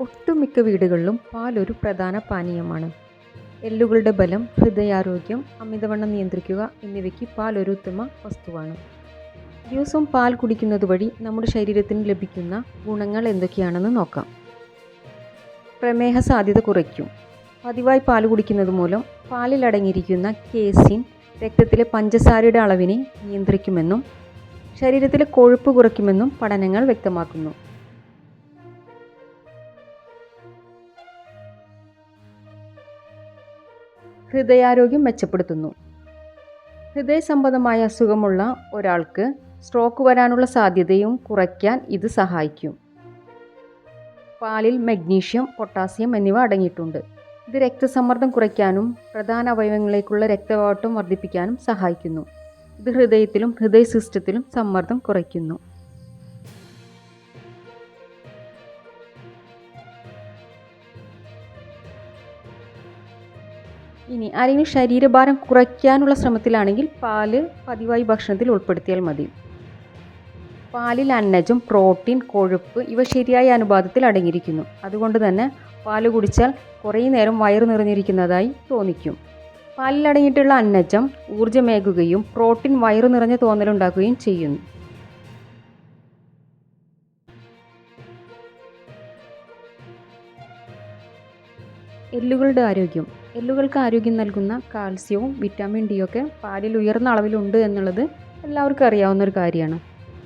ഒട്ടുമിക്ക വീടുകളിലും പാൽ ഒരു പ്രധാന പാനീയമാണ്. എല്ലുകളുടെ ബലം ഹൃദയാരോഗ്യം അമിതവണ്ണം നിയന്ത്രിക്കുക എന്നിവയ്ക്ക് പാൽ ഒരു ഉത്തമ വസ്തുവാണ്. ദിവസവും പാൽ കുടിക്കുന്നത് വഴി നമ്മുടെ ശരീരത്തിന് ലഭിക്കുന്ന ഗുണങ്ങൾ എന്തൊക്കെയാണെന്ന് നോക്കാം. പ്രമേഹ സാധ്യത കുറയ്ക്കും. പതിവായി പാൽ കുടിക്കുന്നത് മൂലം പാലിൽ അടങ്ങിയിരിക്കുന്ന കേസിൻ രക്തത്തിലെ പഞ്ചസാരയുടെ അളവിനെ നിയന്ത്രിക്കുമെന്നും ശരീരത്തിലെ കൊഴുപ്പ് കുറയ്ക്കുമെന്നും പഠനങ്ങൾ വ്യക്തമാക്കുന്നു. ഹൃദയാരോഗ്യം മെച്ചപ്പെടുത്തുന്നു. ഹൃദയ സംബന്ധമായ അസുഖമുള്ള ഒരാൾക്ക് സ്ട്രോക്ക് വരാനുള്ള സാധ്യതയും കുറയ്ക്കാൻ ഇത് സഹായിക്കും. പാലിൽ മഗ്നീഷ്യം പൊട്ടാസ്യം എന്നിവ അടങ്ങിയിട്ടുണ്ട്. ഇത് രക്തസമ്മർദ്ദം കുറയ്ക്കാനും പ്രധാന അവയവങ്ങളിലേക്കുള്ള രക്തയോട്ടം വർദ്ധിപ്പിക്കാനും സഹായിക്കുന്നു. ഇത് ഹൃദയത്തിലും ഹൃദയ സിസ്റ്റത്തിലും സമ്മർദ്ദം കുറയ്ക്കുന്നു. ഇനി ആരെങ്കിലും ശരീരഭാരം കുറയ്ക്കാനുള്ള ശ്രമത്തിലാണെങ്കിൽ പാൽ പതിവായി ഭക്ഷണത്തിൽ ഉൾപ്പെടുത്തിയാൽ മതി. പാലിൽ അന്നജം പ്രോട്ടീൻ കൊഴുപ്പ് ഇവ ശരിയായ അനുപാതത്തിൽ അടങ്ങിയിരിക്കുന്നു. അതുകൊണ്ട് തന്നെ പാൽ കുടിച്ചാൽ കുറേ നേരം വയറ് നിറഞ്ഞിരിക്കുന്നതായി തോന്നിക്കും. പാലിൽ അടങ്ങിയിട്ടുള്ള അന്നജം ഊർജമേകുകയും പ്രോട്ടീൻ വയറു നിറഞ്ഞ തോന്നലുണ്ടാക്കുകയും ചെയ്യുന്നു. എല്ലുകളുടെ ആരോഗ്യം. എല്ലുകൾക്ക് ആരോഗ്യം നൽകുന്ന കാൽസ്യവും വിറ്റാമിൻ ഡി ഒക്കെ പാലിൽ ഉയർന്ന അളവിലുണ്ട് എന്നുള്ളത് എല്ലാവർക്കും അറിയാവുന്ന ഒരു കാര്യമാണ്.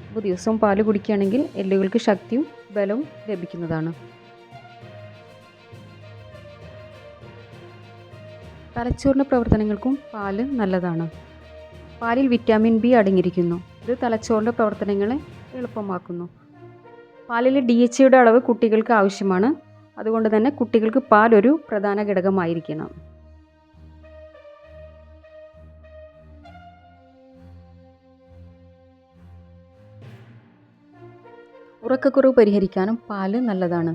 അപ്പോൾ ദിവസവും പാൽ കുടിക്കുകയാണെങ്കിൽ എല്ലുകൾക്ക് ശക്തിയും ബലവും ലഭിക്കുന്നതാണ്. തലച്ചോറിന്റെ പ്രവർത്തനങ്ങൾക്കും പാൽ നല്ലതാണ്. പാലിൽ വിറ്റാമിൻ ബി അടങ്ങിയിരിക്കുന്നു. ഇത് തലച്ചോറിന്റെ പ്രവർത്തനങ്ങളെ എളുപ്പമാക്കുന്നു. പാലിലെ ഡി എച്ച് യുടെ അളവ് കുട്ടികൾക്ക് ആവശ്യമാണ്. അതുകൊണ്ട് തന്നെ കുട്ടികൾക്ക് പാൽ ഒരു പ്രധാന ഘടകമായിരിക്കണം. ഉറക്കക്കുറവ് പരിഹരിക്കാനും പാൽ നല്ലതാണ്.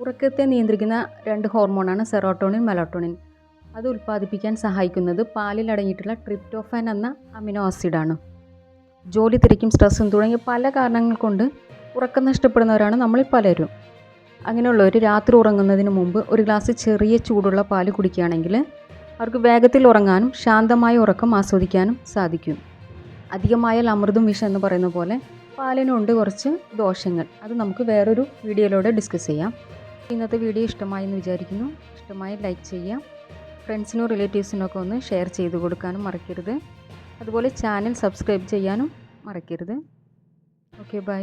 ഉറക്കത്തെ നിയന്ത്രിക്കുന്ന രണ്ട് ഹോർമോണാണ് സെറോട്ടോണിൻ മെലോട്ടോണിൻ. അത് ഉൽപ്പാദിപ്പിക്കാൻ സഹായിക്കുന്നത് പാലിൽ അടങ്ങിയിട്ടുള്ള ട്രിപ്റ്റോഫാൻ എന്ന അമിനോ ആസിഡാണ്. ജോലി തിരക്കും സ്ട്രെസ്സും തുടങ്ങിയ പല കാരണങ്ങൾ കൊണ്ട് ഉറക്കം നഷ്ടപ്പെടുന്നവരാണ് നമ്മളിൽ പലരും. അങ്ങനെയുള്ളവർ രാത്രി ഉറങ്ങുന്നതിന് മുമ്പ് ഒരു ഗ്ലാസ് ചെറിയ ചൂടുള്ള പാൽ കുടിക്കുകയാണെങ്കിൽ അവർക്ക് വേഗത്തിൽ ഉറങ്ങാനും ശാന്തമായ ഉറക്കം ആസ്വദിക്കാനും സാധിക്കും. അധികമായാൽ അമൃതും വിഷം എന്ന് പറയുന്ന പോലെ പാലിനുണ്ട് കുറച്ച് ദോഷങ്ങൾ. അത് നമുക്ക് വേറൊരു വീഡിയോയിലൂടെ ഡിസ്കസ് ചെയ്യാം. ഇന്നത്തെ വീഡിയോ ഇഷ്ടമായി എന്ന് വിചാരിക്കുന്നു. ഇഷ്ടമായി ലൈക്ക് ചെയ്യാം ഫ്രണ്ട്സിനോ റിലേറ്റീവ്സിനോ ഒക്കെ ഒന്ന് ഷെയർ ചെയ്ത് കൊടുക്കാനും മറക്കരുത്. അതുപോലെ ചാനൽ സബ്സ്ക്രൈബ് ചെയ്യാനും മറക്കരുത്. Okay bye.